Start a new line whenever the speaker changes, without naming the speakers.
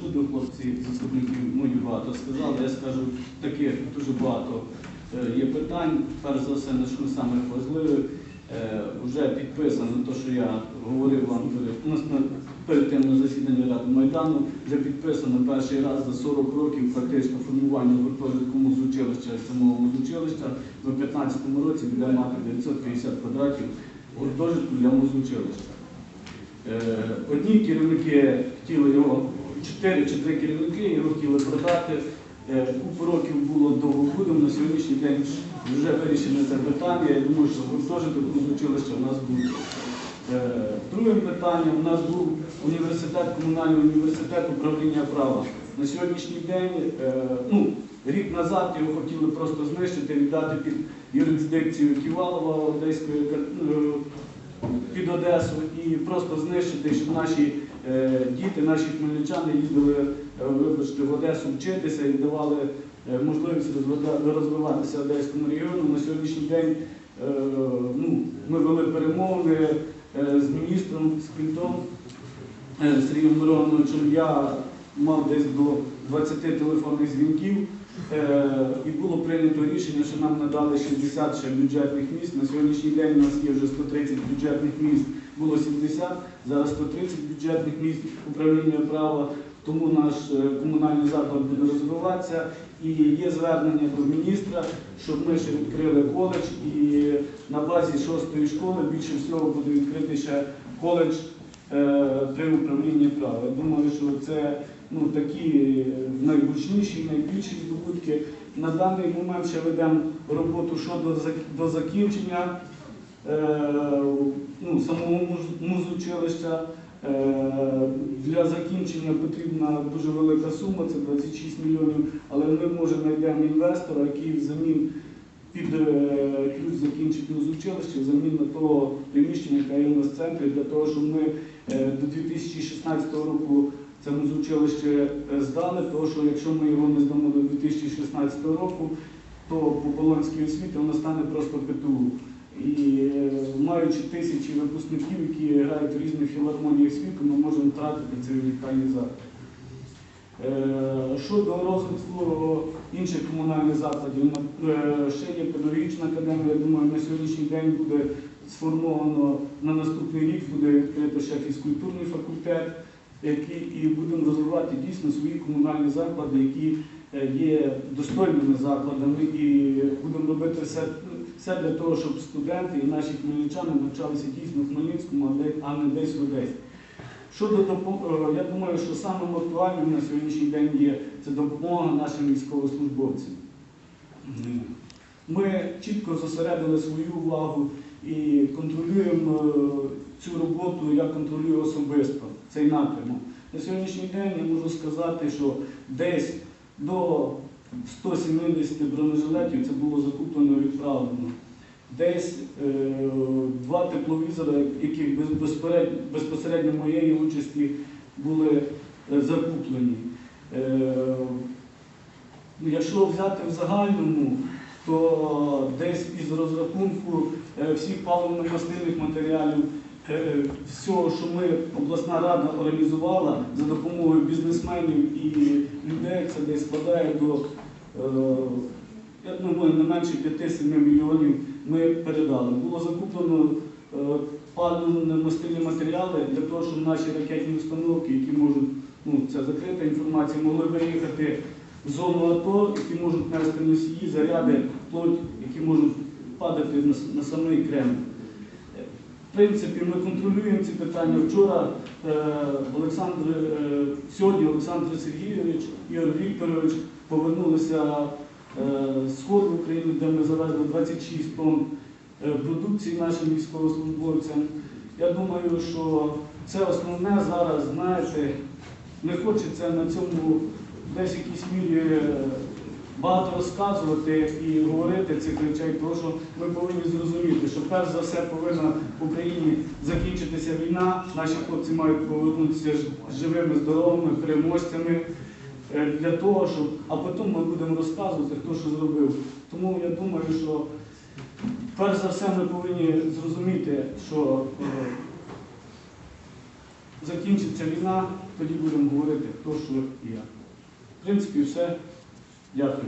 Буду хлопці, заступники мої багато сказали, я скажу таких дуже багато е, є питань. Перш за все, начну з самих Вже підписано те, що я говорив вам перед, тим на засіданні Ради Майдану, вже підписано перший раз за 40 років практично формування гуртожитку музучилища і самого музучилища. В 2015 році буде мати 950 квадратів гуртожитку для музучилища. Е, Одні керівники хотіли його, чотири чи три керівники його хотіли продати. Е, Купу років було довго будемо. На сьогоднішній день вже вирішено це питання. Я думаю, що гуртожиток училища у нас буде. Другим питанням у нас був університет, комунальний університет управління права. На сьогоднішній день, е, ну, рік назад його хотіли просто знищити, віддати під юрисдикцію Ківалова Одеської е, під Одесу і просто знищити, щоб наші е, діти, наші хмельничани їздили, е, вибачте, в Одесу вчитися і давали е, можливість розвива- розвиватися Одеському регіону. На сьогоднішній день ну, ми вели перемовини з міністром, з Клінтом, е, Сергієм Мироновичем. Я мав десь до 20 телефонних дзвінків. Е, І було прийнято рішення, що нам надали 60 ще бюджетних місць. На сьогоднішній день у нас є вже 130 бюджетних місць, було 70, зараз 130 бюджетних місць управління права. Тому наш е, комунальний заклад буде розвиватися. І є звернення до міністра, щоб ми ще відкрили коледж. І на базі шостої школи більше всього буде відкритий ще коледж при управлінні права. Я думаю, що це ну, такі найгучніші, найбільші здобутки. На даний момент ще ведемо роботу щодо до закінчення е, ну, самого муз- музучилища. Е, Для закінчення потрібна дуже велика сума, це 26 мільйонів, але ми може знайдемо інвестора, який взамін під е, ключ закінчить музучилище, взамін на того приміщення, яке є у нас в центрі, для того, щоб ми е, до 2016 року це музучилище е, здали, тому що якщо ми його не здамо до 2016 року, то по Полонській освіті воно стане просто ПТУ. І е, маючи тисячі випускників, які грають в різних філармоніях світу, ми можемо втратити цей унікальний заклад. Е, Щодо розвитку інших комунальних закладів, е, ще є педагогічна академія. Я думаю, на сьогоднішній день буде сформовано на наступний рік буде відкрито ще фізкультурний факультет, який і будемо розвивати дійсно свої комунальні заклади, які е, є достойними закладами, і будемо робити все, все для того, щоб студенти і наші хмельничани навчалися дійсно в Хмельницькому, а не- десь в Одесі. Щодо допо- е, я думаю, що самим актуальним на сьогоднішній день є це допомога нашим військовослужбовцям. Ми чітко зосередили свою увагу і контролюємо е, цю роботу, я контролюю особисто цей напрямок. На сьогоднішній день я можу сказати, що десь до 170 бронежилетів це було закуплено і відправлено. Десь е, два тепловізори, які безпосередньо моєї участі були е, закуплені. Якщо взяти в загальному, то десь із розрахунку е, всіх паливно-мастильних матеріалів, е, всього, що ми, обласна рада організувала за допомогою бізнесменів і людей, це десь складає до, е, я думаю, не менше 5-7 мільйонів ми передали. Було закуплено е, паливно-мастильні матеріали для того, щоб наші ракетні установки, які можуть, ну це закрита інформація, могли виїхати зону АТО, які можуть нести носії, заряди, плоть, які можуть падати на, на самий Кремль. В принципі, ми контролюємо ці питання. Вчора е, Олександр, е, сьогодні Олександр Сергійович, Ігор Вікторович повернулися е, з сходу України, де ми завезли 26 тонн е, продукції нашим військовослужбовцям. Я думаю, що це основне зараз, знаєте, не хочеться на цьому десь в якійсь мірі е, багато розказувати і говорити цих речей, тому що ми повинні зрозуміти, що перш за все повинна в Україні закінчитися війна. Наші хлопці мають повернутися живими, здоровими, переможцями. е, Для того, щоб а потім ми будемо розказувати, хто що зробив. Тому я думаю, що перш за все ми повинні зрозуміти, що е, закінчиться війна, тоді будемо говорити, хто що і як. Принципі, все. Дякую.